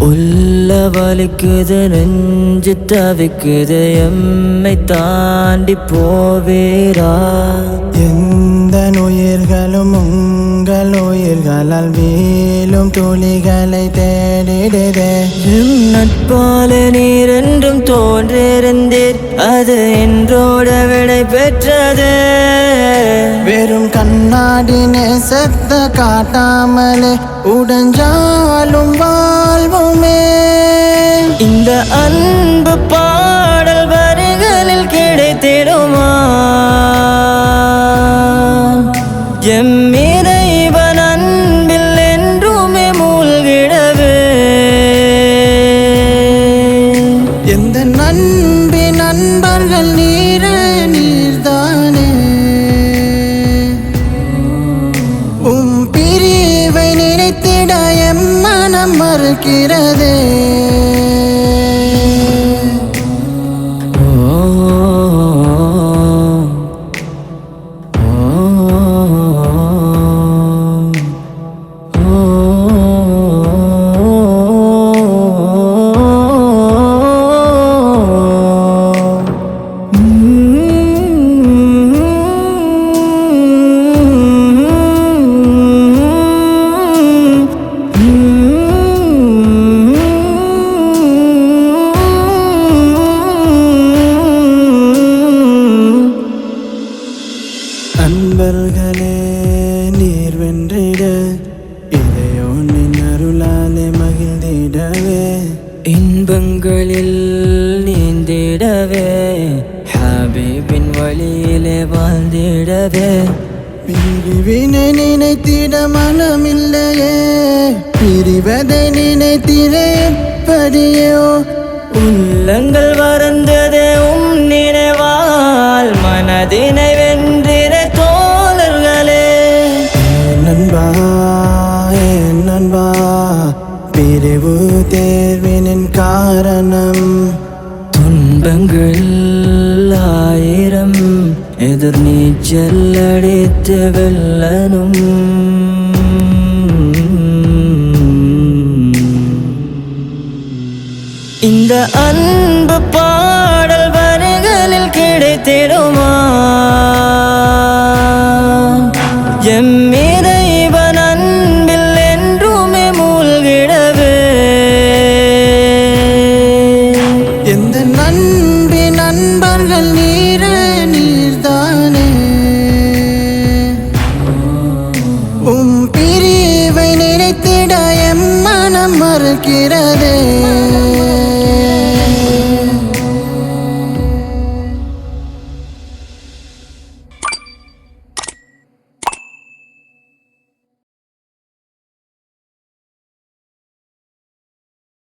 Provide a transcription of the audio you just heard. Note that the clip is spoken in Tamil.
உள்ள வலிக்குது நெஞ்சு தவிக்குது எம்மை தாண்டி போவேரா? எந்த நுயிர்களும் உங்கள் உயிர்களால் வீ துளிகளை தேடிடுதே. எம் நட்பால நீர் என்றும் தோன்றிருந்தீர். அது என்றோட விடை பெற்றது. வெறும் கண்ணாடி நேசத்த காட்டாமலே உடஞ்சாலும் வாழ்வுமே. இந்த அன்பு பாடல் வரிகளில் கிடைத்திடுமா? எம் எந்த நண்பர்கள் நீர நீர்தானே. உம் பிரிவை நினைத்திட எம் மனம் மறுக்கிறதே. நண்பர்களே நீர் வென்றிட. இதையோ நின் அருளாலே மகிழ்ந்திடவே. இன்பங்களில் நீந்திடவே. ஹாபிபின் வழியிலே வாழ்ந்திடவே. பிரிவினை நினைத்திட மனமில்லையே. பிரிவதை நினைத்திட எப்படியோ. உள்ளங்கள் வறந்ததே உம் நினைவால் மனதினை என் நண்பா நண்பா பிரிவு தேர்வினின் காரணம். துன்பங்கள் ஆயிரம் எதிர் நீச்சல் அடித்து வெல்லனும். இந்த அன்பு பாடல் வரிகளில் கிடைத்திடுமா எம் இவை நினைத்திட எம் மனம் மறுக்கிறதே.